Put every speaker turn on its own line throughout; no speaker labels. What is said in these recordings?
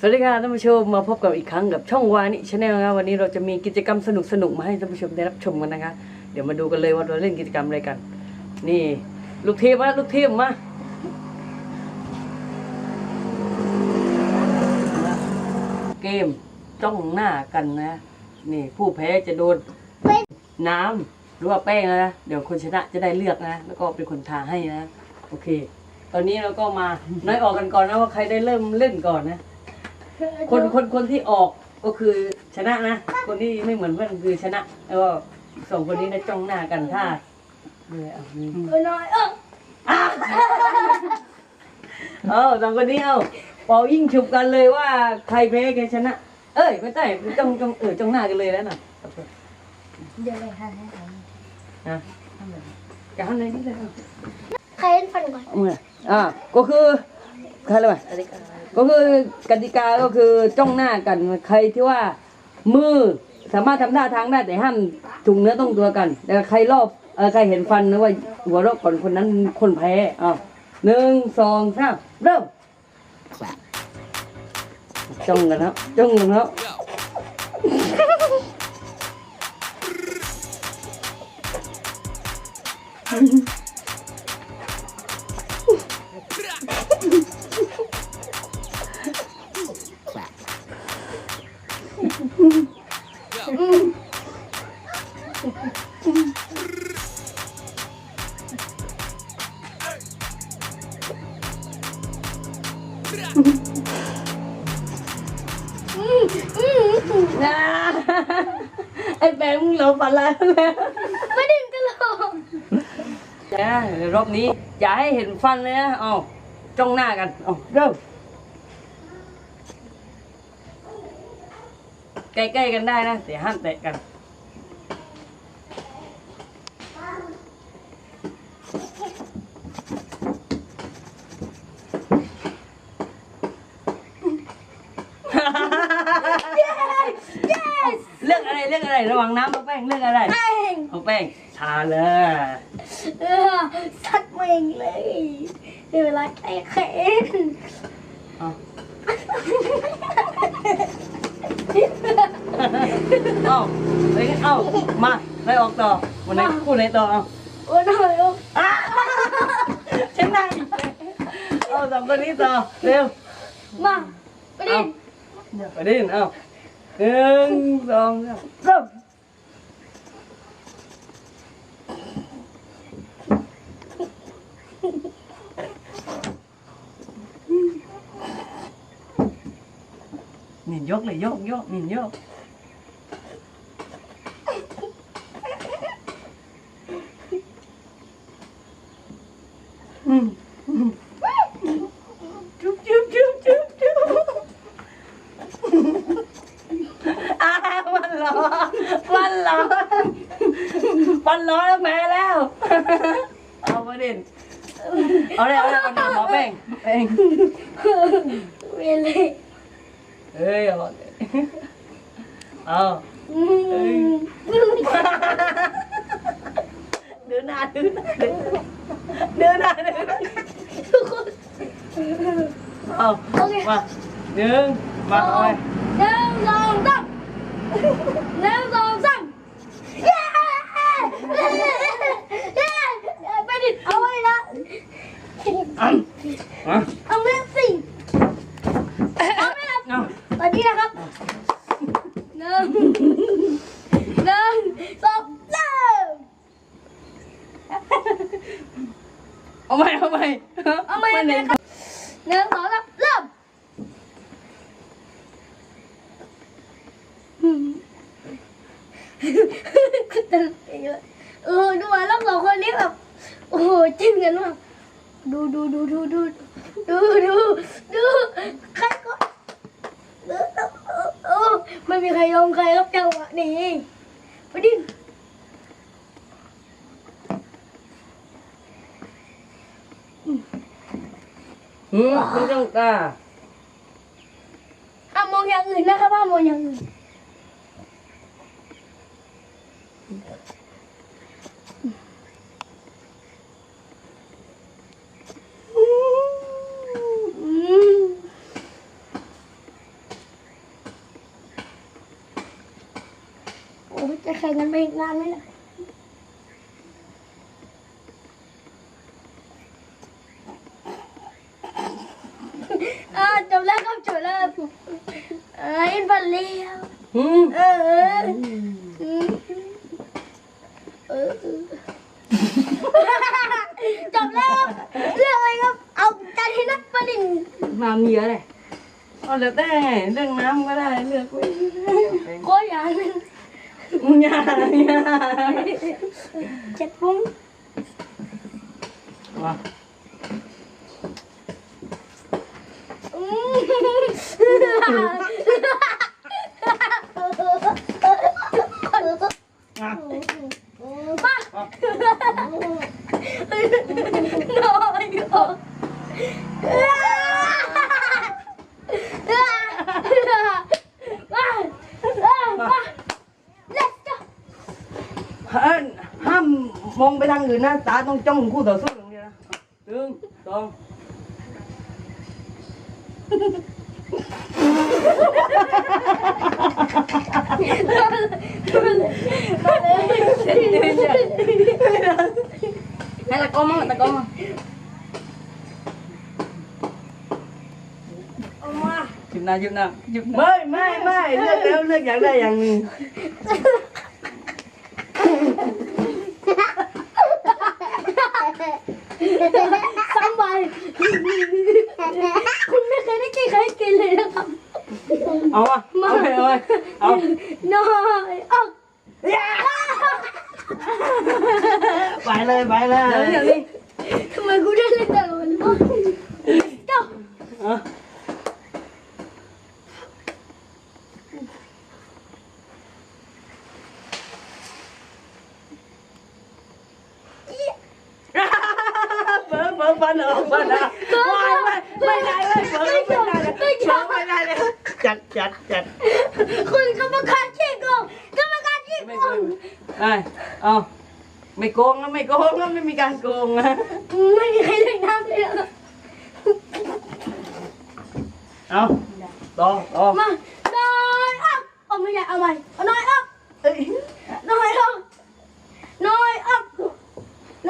สวัสดีค่ะท่านผู้ชมมาพบกับอีกครั้งกับช่องวานิชาแนลนะวันนี้เราจะมีกิจกรรมสนุกสนุกๆมาให้ท่านผู้ชมได้รับชมกันนะคะ เดี๋ยวมาดูกันเลยว่าเราเล่นกิจกรรมอะไรกัน นี่ ลูกเทีมาลูกเทีมมาเกมจ้องหน้ากันนะ นี่ผู้แพ้จะโดนน้ำหรือว่าแป้งนะเดี๋ยวคนชนะจะได้เลือกนะ แล้วก็เป็นคนทาให้นะ โอเค ตอนนี้เราก็มาน้อยออกกันก่อนนะว่าใครได้เริ่มเล่นก่อนนะ คนคนคนที่ออกก็คือชนะนะ คนที่ไม่เหมือนเพื่อนคือชนะแล้วก็สองคนนี้ได้จ้องหน้ากันท่าเลยเอานี่
เออน้อยเออ
เอาสองคนนี้เอาเป่ายิ่งฉุบกันเลยว่าใครแพ้ใครชนะ เอ้ยไม่ใช่จ้องจ้องเออจ้องหน้ากันเลยแล้วน่ะ
เดี๋ยวเลยค่ะให้ใคร
นะจะทำอะไรนี่เลยเอา
ใครเล่นฟันก่อน
เอามืออ่าก็คือ ใครเลยก็คือกติกาก็คือจ้องหน้ากันใครที่ว่ามือสามารถทำท่าทางได้แต่ห้ามจุงเนื้อต้องตัวกัน แต่ใครรอบเออใครเห็นฟันนะว่าหัวเราะก่อนคนนั้นคนแพ้อ้าวหนึ่งสองสามเริ่มจ้องกันแล้วจ้องกันแล้วน แล้ว
ไม่ดึงกระโหลก
นะรอบนี้ อย่าให้เห็นฟันเลยนะเอาจ้องหน้ากันเอาเริ่มใกล้ๆกันได้นะแต่ห้ามแตะกัน เรื่องอะไรเรื่องอะไร ระหว่างน้ำกับแป้งเรื่องอะไร
แม่ง
เอาแป้งทาเลย
เออสัตว์เมงเลยเดี๋ยวเวลาแตะแขน
เอาเอาไปกันเอามาไปออกต่อวันไหนคู่ไหนต่อเอา
โอ้ยน้อยโอ้
อะฉันได้อีกแล้วเอาสองคนนี้ต่อเร็ว
มาไปดิ
เอาไปดินเอา Đừng đừng đừng Nhìn dốt lại dốt, dốt, nhìn dốt มันร้อนแม่แล้วเอามาดินเอาเลยเอาเลยเอาเลยหมอแป้งแป้ง
เวเลย
เอ้ยเอาเลยเอาเดินหน้าเดินหน้าเดินเดินหน้าเดินหน้า
ทุกคน
เอา
โอเค
มาหนึ่งมาเอาไป
หนึ่งสองสามหนึ่งสอง ăn gì? Ông biết gì không bà đi ra
không? Nương. Nương. Stop
no ông mày ông mày ông mày nương bỏ ra ไม่มีใครยอมใครครับจังหวะนี้ไปดิ
หืมไม่ต้องตา
ห้ามมองอย่างอื่นนะครับห้ามมองอย่างอื่น แข่งกันไปอีกนานไหมล่ะอ่าจบแล้วครับจบแล้วเอ้ยบัลเลียว
อืม
เออเออเออจบแล้วเรื่องอะไรครับเอาจานที่นักประดิน
มามีอะไรเอาเลือกได้เรื่องน้ำก็ได้เลือกไว้
โค้ยอย่างหนึง
มึงอย่ Chắc 风，哇 มมองไปทางอื่นนะตาต้องจ้องคู่ต่อสู้อย่างเดียวนะหนึ่งสองให้ตะโกนมั้งตะโกนมั้ง
เอามา
หยิบหน้าหยิบหน้าหยิบไม่ไม่ไม่เลือกแล้วเลือกอย่างใดอย่างหนึ่ง
สามใบคุณไม่เคยได้กินใครกินเลยนะครับ
เอาวะเอาไปเอาไป เอา
น้อยออก
ไปเลยไปเลยเดี๋ยวนี้
ทำไมกูได้เล่นตลอดวะเจ้า
เอาเปิดเปิดฟันออกฟันอะไม่ไม่ไม่ได้เลยเปิดไม่ได้เลยเปิดไม่ได้เลย จัดจัดจัด
คุณกรรมการขี้โกงกรรมการขี้
ไม่
โก
โก
ง
งไอ้เอาไม่โกงนะไม่โกงนะไม่มีการโกงนะ
ไม่มีใครเล่นน้ำเลยเหรอ
เอาต่อต่อ
มาน้อยออกเอาไม่ใช่เอาใหม่เอาน้อยออก
เอ้ย
น้อยออกน้อยออก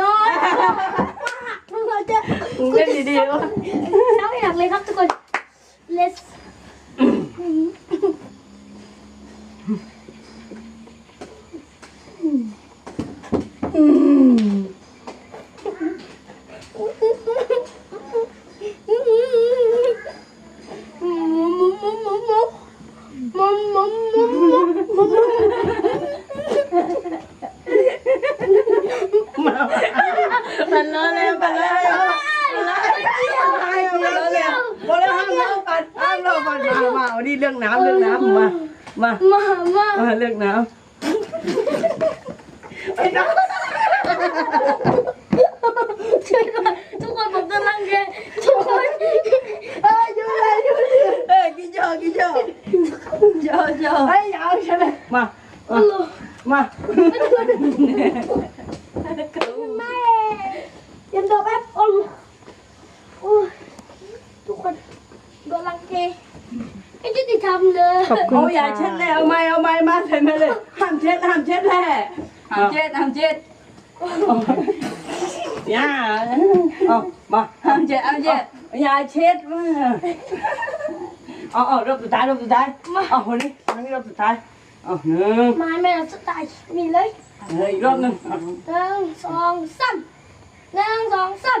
น้อยออกมึงเราจะ
มึงเล่นดีๆ được nào? Mày đó Chúng con một cân lăng ghê. Chúng con Ê vô đây vô đây. Ê kia chờ kia chờ
Chờ chờ Ê dạ
sao này Mà Mà Mà Em đồ bếp Ôi. Ôi. Chúng con Gọi
lăng ghê. ยอยู่
เลยอยู่เลยเอ้ยกินโยกินโยโยโยเฮ้ยเอาใช่ไหมมามามา
แม่ยังโดนแป๊บโอ้ยโอ้ยทุกคนกำลังเกไม่ยุติธรรมเลย
เอาอย่าเช็ดเลยเอาไม้เอาไม้มาใส่มาเลยห้ามเช็ดห้ามเช็ดแหละห้ามเช็ดห้ามเช็ดอย่าเอามาห้ามเช็ดห้ามเช็ดอย่าเช็ดมาเอาเอารอบสุดท้ายรอบสุดท้ายเอาคนนี้คนนี้รอบสุดท้ายเอาหนึ่ง
ไม้แม่เราสไตล์มีเลย
เฮ้ยอีกรอบหนึ่งเอา
หนึ่งสองสามหนึ่งสองสาม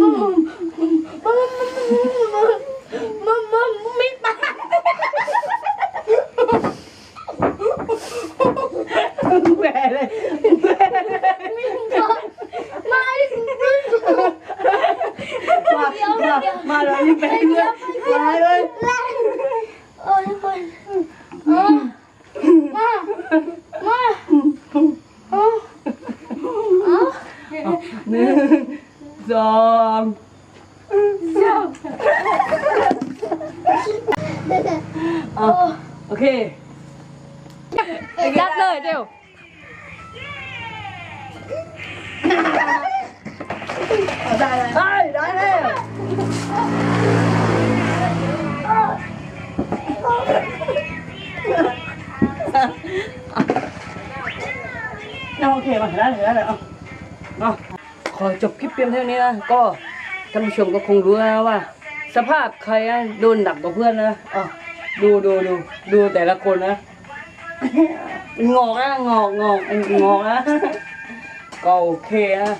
มึมึงมิแหวเลยแห
วเลมิดปกมา
ดิมามมาเยยิ่งไเล
ยมาเลย
โอ้ย
คนมามมาโอ้หนึ่งสอง เค
ยัดเลยเดี๋ยว
ได้ได้แล้วน่าโอเคมาได้เลยได้เลยเอาเอาขอจบคลิปเพียงเท่านี้นะก็ท่านผู้ชมก็คงรู้แล้วว่า สภาพใครอะโดนหนักกว่าเพื่อนนะอะ ดูดูดูดูแต่ละคนนะงอกนะงอกงอกงอกนะก็โอเคนะ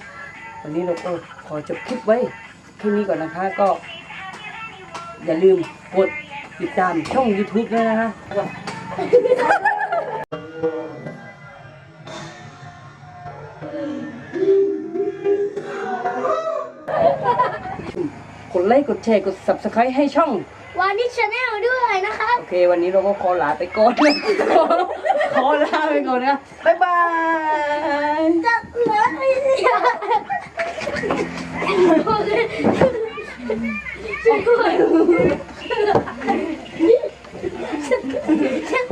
วันนี้เราก็ขอจบคลิปไว้แค่นี้ก่อนนะคะก็ อย่าลืมกดติดตามช่อง YouTube ด้วยนะฮะแล้วก็กดไลค์กดแชร์กด Subscribe ให้ช่อง
วานิชแนลด้วยนะครับ
โอเค วันนี้เราก็ขอลาไปก่อน ขอขอลาไปก่อนนะบ๊ายบาย
จะเหลือไม่เสียช่วยด้วย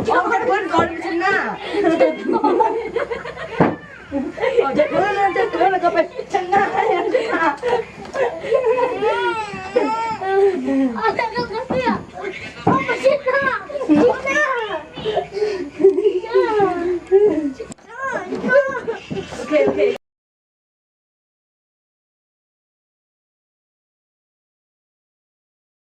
เอาให้เพื่อนก่อนชนะเอาจะเพื่อนแล้วจะเพื่อนแล้วก็ไปชนะให้ชนะ
อ